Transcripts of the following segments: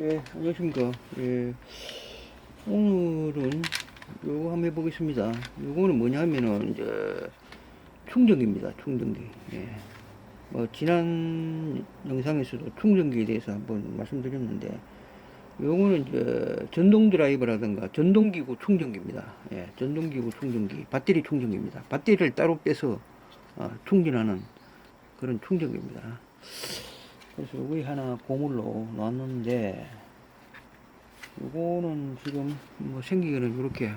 예, 안녕하십니까. 예, 오늘은 요거 한번 해보겠습니다. 요거는 뭐냐 하면은, 이제, 충전기입니다. 충전기. 예. 뭐, 지난 영상에서도 충전기에 대해서 한번 말씀드렸는데, 요거는 이제, 전동 드라이버라든가 전동기구 충전기입니다. 예, 전동기구 충전기, 배터리 충전기입니다. 배터리를 따로 빼서, 어, 충전하는 그런 충전기입니다. 그래서 여기 하나 보물로 놨는데 요거는 지금 뭐 생기기는 이렇게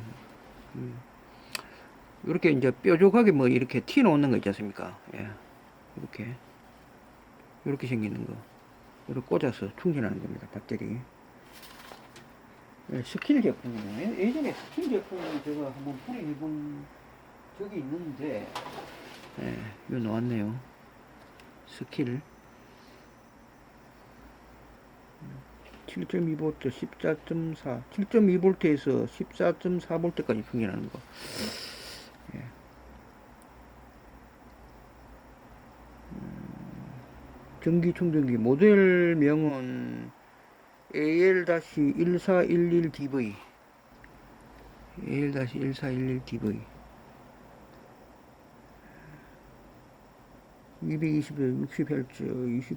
이렇게 이제 뾰족하게 뭐 이렇게 티 놓는 거 있지 않습니까? 예. 이렇게 이렇게 생기는 거 이렇게 꽂아서 충전하는 겁니다. 배터리. 예, 스킬 제품이에요. 예- 예전에 스킬 제품을 제가 한번 뿌려본 적이 있는데 예, 이거 나왔네요. 스킬 7.2V, 14.4, 7.2V에서 14.4V까지 충전하는 거. 예. 음, 전기 충전기 모델명은 AL-1411DV AL-1411DV 220에 60Hz,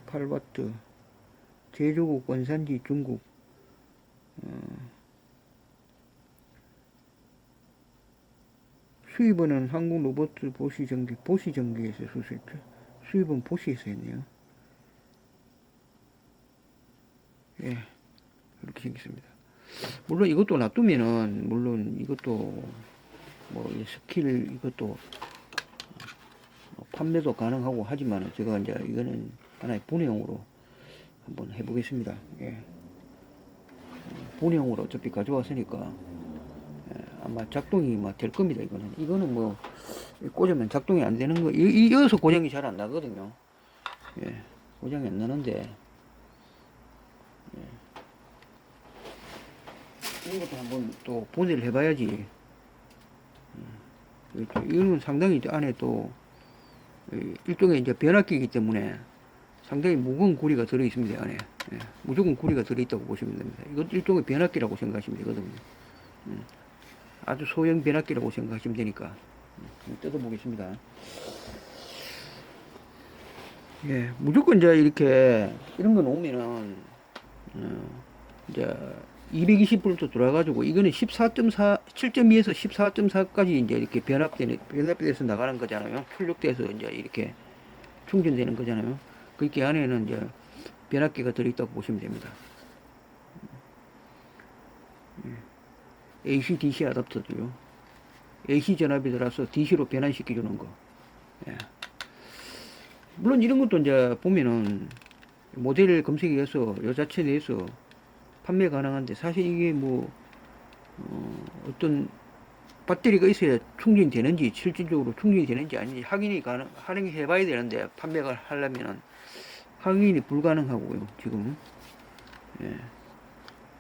28W 제조국 원산지 중국 어, 수입은 한국 로봇 보시 전기 보시 전기에서 수수했죠. 수입은 보시에서 했네요. 예, 이렇게 생겼습니다. 물론 이것도 놔두면은 물론 이것도 뭐이 스킬 이것도 어, 판매도 가능하고 하지만 제가 이제 이거는 하나의 분해용으로 한번 해보겠습니다. 예. 본형으로 어차피 가져왔으니까 예, 아마 작동이 막 될 겁니다. 이거는 이거는 뭐 꽂으면 작동이 안 되는 거. 이, 이어서 고장이 잘 안 나거든요. 예, 고장이 안 나는데 예. 이런 것도 한번 또 분해를 해봐야지. 음, 이렇게 이거는 상당히 안에 또 이, 일종의 이제 변압기이기 때문에 상당히 무거운 구리가 들어 있습니다 안에. 예, 무조건 구리가 들어 있다고 보시면 됩니다. 이것 일종의 변압기라고 생각하시면 되거든요. 음, 아주 소형 변압기라고 생각하시면 되니까. 음, 뜯어보겠습니다. 예 무조건 이제 이렇게 이런 거 놓으면은 어, 이제 220V 들어가지고 이거는 14.4 7.2에서 14.4까지 이제 이렇게 변압되는 변압돼서 나가는 거잖아요. 출력돼서 이제 이렇게 충전되는 거잖아요 그렇게 안에는 이제 변압기가 들어있다고 보시면 됩니다. AC, DC 아답터도요. AC 전압이 들어서 DC로 변환시켜 주는 거. 예. 물론 이런 것도 이제 보면은 모델 검색해서 요 자체 내에서 판매 가능한데 사실 이게 뭐 어, 어떤 배터리가 있어야 충전이 되는지 실질적으로 충전이 되는지 아닌지 확인이 가능 확인해 봐야 되는데 판매가 하려면은 확인이 불가능하고요 지금 예.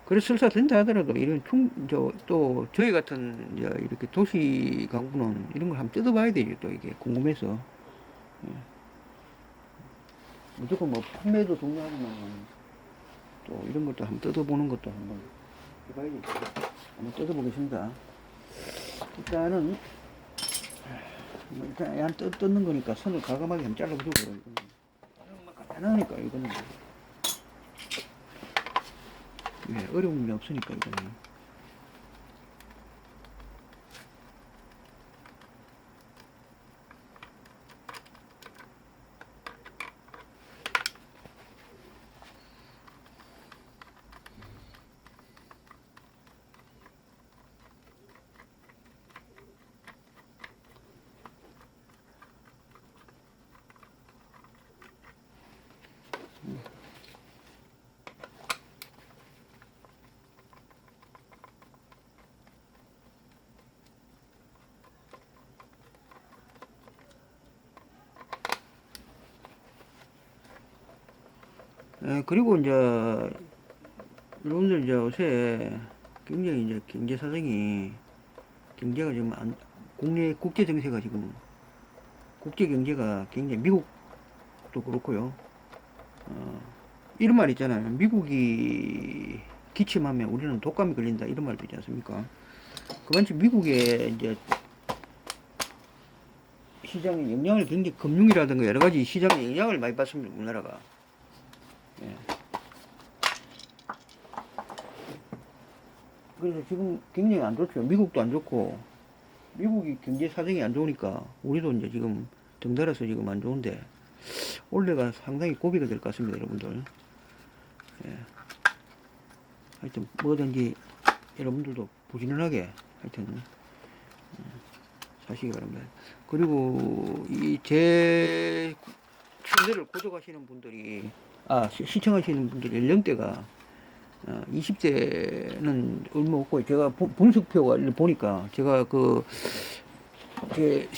그래서 설사 된다 하더라도 이런 충 저 또 저희 같은 이제 이렇게 도시 가구는 이런 걸 한번 뜯어봐야 되죠 또 이게 궁금해서. 예. 무조건 뭐 판매도 중요하지만 또 이런 것도 한번 뜯어보는 것도 한번 해봐야겠죠. 한번 뜯어보겠습니다. 일단은 뭐 일단 안 뜯, 뜯는 거니까 손을 과감하게 한번 잘라보고 이 뭐 간단하니까 이거는. 예, 어려움이 없으니까 이거는 예, 그리고 이제 여러분들 이제 요새 굉장히 이제 경제 사정이 경제가 지금 안, 국내 국제 정세가 지금 국제 경제가 굉장히 미국도 그렇고요. 어, 이런 말 있잖아요. 미국이 기침하면 우리는 독감이 걸린다 이런 말도 있지 않습니까? 그만큼 미국에 이제 시장에 영향을 굉장히 금융이라든가 여러 가지 시장에 영향을 많이 받습니다 우리나라가. 그래서 지금 굉장히 안 좋죠. 미국도 안 좋고 미국이 경제 사정이 안 좋으니까 우리도 이제 지금 덩달아서 지금 안 좋은데 올해가 상당히 고비가 될 것 같습니다, 여러분들. 예. 하여튼 뭐든지 여러분들도 부지런하게 하여튼 음, 사시기 바랍니다. 그리고 이 제 채널을 구독하시는 분들이 아 시- 시청하시는 분들 연령대가 어, 20대는 얼마 없고 제가 분- 분석표를 보니까 제가 그 제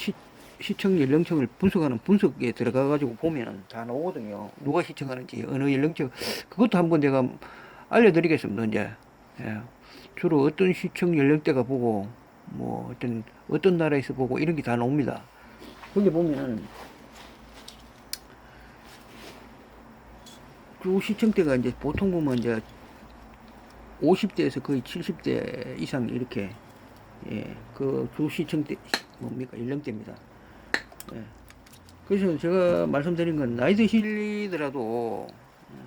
시청 연령층을 분석하는 분석에 들어가 가지고 보면은 다 나오거든요. 누가 시청하는지 어느 연령층 그것도 한번 제가 알려드리겠습니다. 이제 예. 주로 어떤 시청 연령대가 보고 뭐 어떤 어떤 나라에서 보고 이런 게 다 나옵니다. 거기 보면은 주 시청대가 이제 보통 보면 이제 50대에서 거의 70대 이상 이렇게 예, 그주 시청대 뭡니까 연령대입니다. 예. 그래서 제가 말씀드린 건 나이 드시더라도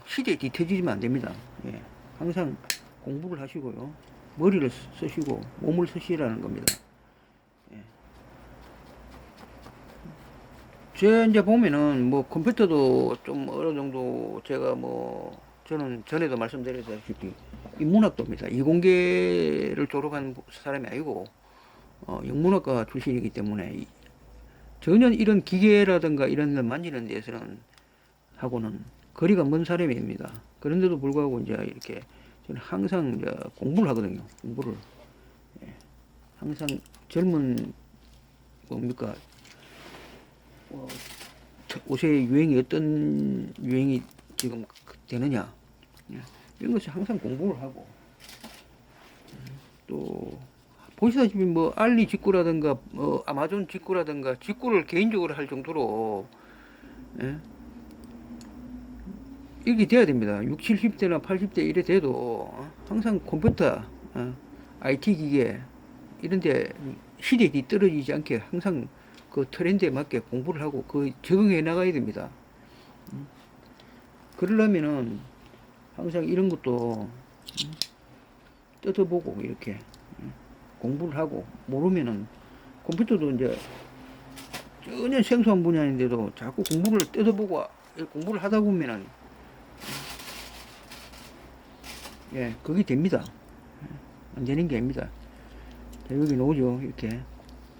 시대에 뒤처지면 안 됩니다. 예. 항상 공부를 하시고요. 머리를 쓰- 쓰시고 몸을 쓰시라는 겁니다. 예. 제 이제 보면은 뭐 컴퓨터도 좀 어느 정도 제가 뭐 저는 전에도 말씀드렸다시피 인문학도입니다. 이공계를 졸업한 사람이 아니고 어, 영문학과 출신이기 때문에 이- 전혀 이런 기계라든가 이런 데 만지는 데서는 하고는 거리가 먼 사람입니다. 그런데도 불구하고 이제 이렇게 저는 항상 이제 공부를 하거든요. 공부를 예. 항상 젊은 뭡니까 어, 저- 옷의 유행이 어떤 유행이 지금 되느냐 예. 이런 것을 항상 공부를 하고 음, 또 보시다시피 뭐 알리 직구라든가 뭐 아마존 직구라든가 직구를 개인적으로 할 정도로 예? 이렇게 돼야 됩니다. 60, 70대나 80대 이래 돼도 어, 항상 컴퓨터, 어, IT 기계 이런데 시대에 뒤떨어지지 않게 항상 그 트렌드에 맞게 공부를 하고 그 적응해 나가야 됩니다. 음. 그러려면은 항상 이런 것도 음, 뜯어보고 이렇게 음, 공부를 하고 모르면은 컴퓨터도 이제 전혀 생소한 분야인데도 자꾸 공부를 뜯어보고 공부를 하다 보면은 예, 그게 됩니다. 예, 안 되는 게 아닙니다. 자, 여기 나오죠, 이렇게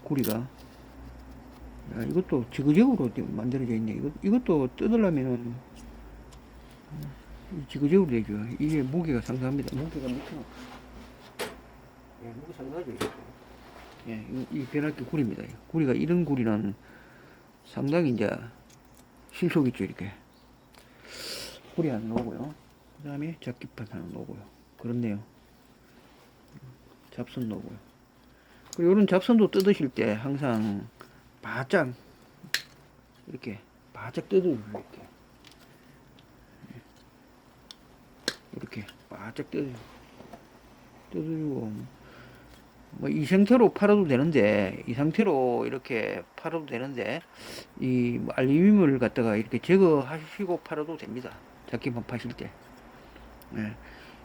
구리가. 야, 이것도 지그재그로 만들어져 있네. 이것, 이것도 뜯으려면은 음, 지그재그로 되죠. 이게 무게가 상당합니다. 무게가 몇 킬로? 예, 무게 상당하죠. 예, 이, 이 변압기 구리입니다. 구리가 이런 구리는 상당히 이제 실속 있죠, 이렇게. 구리 하나 넣고요. 그 다음에 잡기판 하나 넣고요. 그렇네요. 잡선 넣고요. 그리고 이런 잡선도 뜯으실 때 항상 바짝 이렇게 바짝 뜯어주고 이렇게 이렇게 바짝 뜯어 뜯어주고 뭐 이 상태로 팔아도 되는데 이 상태로 이렇게 팔아도 되는데 이뭐 알루미늄을 갖다가 이렇게 제거하시고 팔아도 됩니다. 잡기만 파실 때. 예.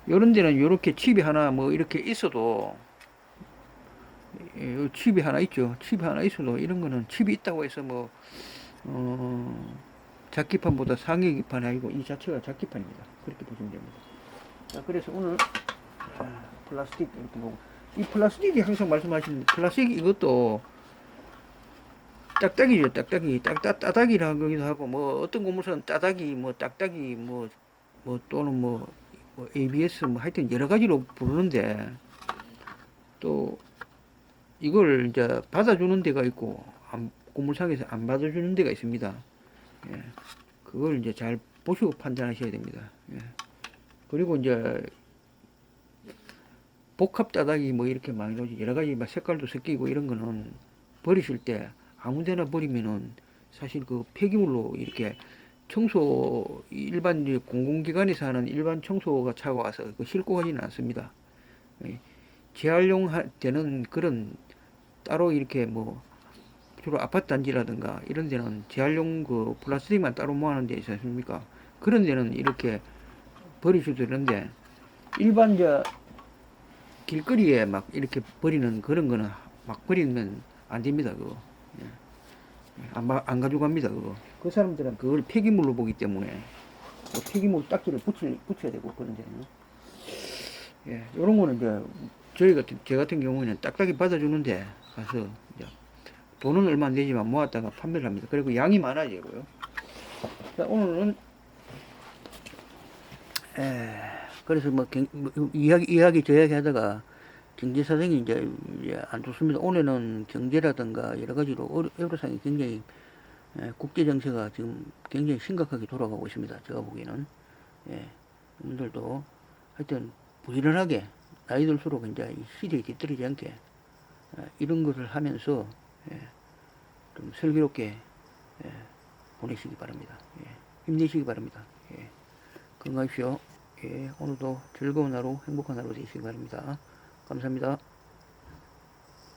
요런 데는 요렇게 칩이 하나 뭐 이렇게 있어도 예, 요 칩이 하나 있죠. 칩이 하나 있어도 이런 거는 칩이 있다고 해서 뭐 어, 잡기판보다 상위 기판이 아니고 이 자체가 잡기판입니다. 그렇게 보시면 됩니다. 자, 그래서 오늘 아, 플라스틱 이렇게 보고 이 플라스틱이 항상 말씀하신 플라스틱 이것도 딱딱이죠, 딱딱이. 딱딱 따닥이라 하기도 하고 뭐 어떤 고무선은 따닥이 뭐 딱딱이 뭐 뭐 또는 뭐, 뭐 ABS 뭐 하여튼 여러 가지로 부르는데 또 이걸 이제 받아주는 데가 있고 안, 고물상에서 안 받아주는 데가 있습니다. 예. 그걸 이제 잘 보시고 판단하셔야 됩니다. 예. 그리고 이제 복합 따닥이 뭐 이렇게 많이 나오지 여러 가지 막 색깔도 섞이고 이런 거는 버리실 때 아무데나 버리면은 사실 그 폐기물로 이렇게 청소 일반 공공기관에서 하는 일반 청소가 차가 와서 그 싣고 가지는 않습니다. 예, 재활용 할 때는 그런 따로 이렇게 뭐 주로 아파트 단지라든가 이런 데는 재활용 그 플라스틱만 따로 모아놓은 데 있지 않습니까? 그런 데는 이렇게 버리셔도 되는데 일반 저 길거리에 막 이렇게 버리는 그런 거는 막 버리면 안 됩니다 그거 예. 안, 마- 안 가져갑니다 그거 그 사람들은 그걸 폐기물로 보기 때문에 그 폐기물 딱지를 붙일, 붙여야 되고 그런 데는 예, 요런 거는 이제 저희 같은 제 같은 경우에는 딱딱이 받아주는데 가서 이제 돈은 얼마 안 되지만 모았다가 판매를 합니다. 그리고 양이 많아지고요. 자, 오늘은 에, 그래서 뭐, 경, 뭐 이야기 이야기 저 이야기 하다가 경제 사정이 이제, 이제 안 좋습니다. 올해는 경제라든가 여러 가지로 어려- 에우로상이 굉장히 예, 국제 정세가 지금 굉장히 심각하게 돌아가고 있습니다. 제가 보기에는 예, 여러분들도 하여튼 부지런하게 나이 들수록 이제 이 시대에 뒤떨어지지 않게 예, 이런 것을 하면서 예, 좀 슬기롭게 예, 보내시기 바랍니다. 예, 힘내시기 바랍니다. 예, 건강하십시오. 예, 오늘도 즐거운 하루, 행복한 하루 되시기 바랍니다. 감사합니다.